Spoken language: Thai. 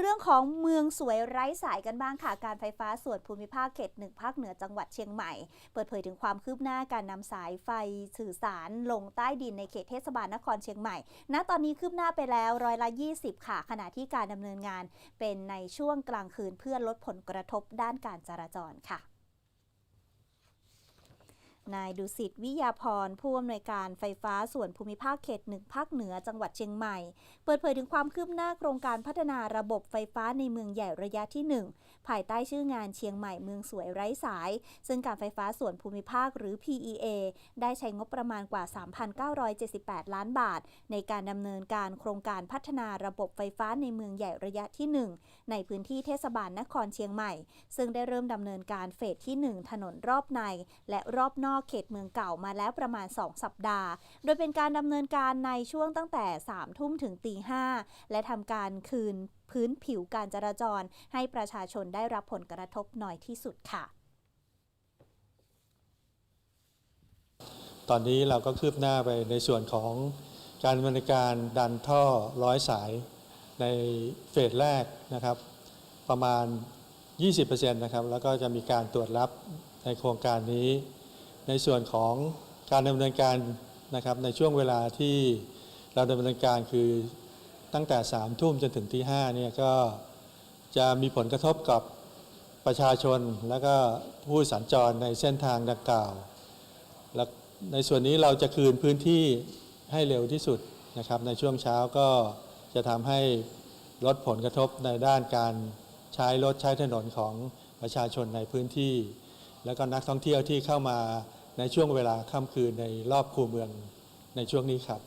เรื่องของเมืองสวยไร้สายกันบ้างค่ะ การไฟฟ้าส่วนภูมิภาคเขตหนึ่งภาคเหนือจังหวัดเชียงใหม่ เปิดเผยถึงความคืบหน้าการนำสายไฟสื่อสารลงใต้ดินในเขตเทศบาลนครเชียงใหม่ ณ ตอนนี้คืบหน้าไปแล้วร้อยละ 20 ค่ะ ขณะที่การดำเนินงานเป็นในช่วงกลางคืนเพื่อลดผลกระทบด้านการจราจรค่ะ นายดุสิตวิยาพรผู้อำนวยการไฟฟ้าส่วนภูมิภาคเขตหนึ่งภาคเหนือจังหวัดเชียงใหม่ เปิดเผยถึงความคืบหน้าโครงการพัฒนาระบบไฟฟ้าในเมืองใหญ่ระยะที่ 1 ภายใต้ชื่องานเชียงใหม่เมืองสวยไร้สาย ซึ่งการไฟฟ้าส่วนภูมิภาคหรือ PEA ได้ใช้งบประมาณกว่า 3,978 ล้านบาท ในการดำเนินการโครงการพัฒนาระบบไฟฟ้าในเมืองใหญ่ระยะที่ 1 ในพื้นที่เทศบาลนครเชียงใหม่ ซึ่งได้เริ่มดำเนินการเฟสที่ 1 ถนนรอบในและรอบนอกเขตเมืองเก่ามาแล้วประมาณ 2 สัปดาห์ โดยเป็นการดำเนินการในช่วงตั้งแต่ 3 ทุ่มถึงตี5และทำการคืนพื้นผิวการจราจร ให้ประชาชนได้รับผลกระทบน้อยที่สุดค่ะ ตอนนี้เราก็คืบหน้าไปในส่วนของการดำเนินการดันท่อร้อยสายในเฟสแรกนะครับ ประมาณ 20%นะครับ แล้วก็จะมีการตรวจรับในโครงการนี้ ในส่วนของการดำเนินการนะครับในช่วงเวลาที่เราดำเนินการคือตั้งแต่3ทุ่มจนถึงที่5เนี่ยก็จะมีผลกระทบกับประชาชนและก็ผู้สัญจรในเส้นทางดังกล่าวและในส่วนนี้เราจะคืนพื้นที่ให้เร็วที่สุดนะครับ ในช่วงเช้าก็จะทำให้ลดผลกระทบในด้านการใช้รถใช้ถนนของประชาชนในพื้นที่ แล้วก็นักท่องเที่ยวที่เข้ามา ในช่วงเวลาค่ำคืนในรอบคูเมืองในช่วงนี้ครับ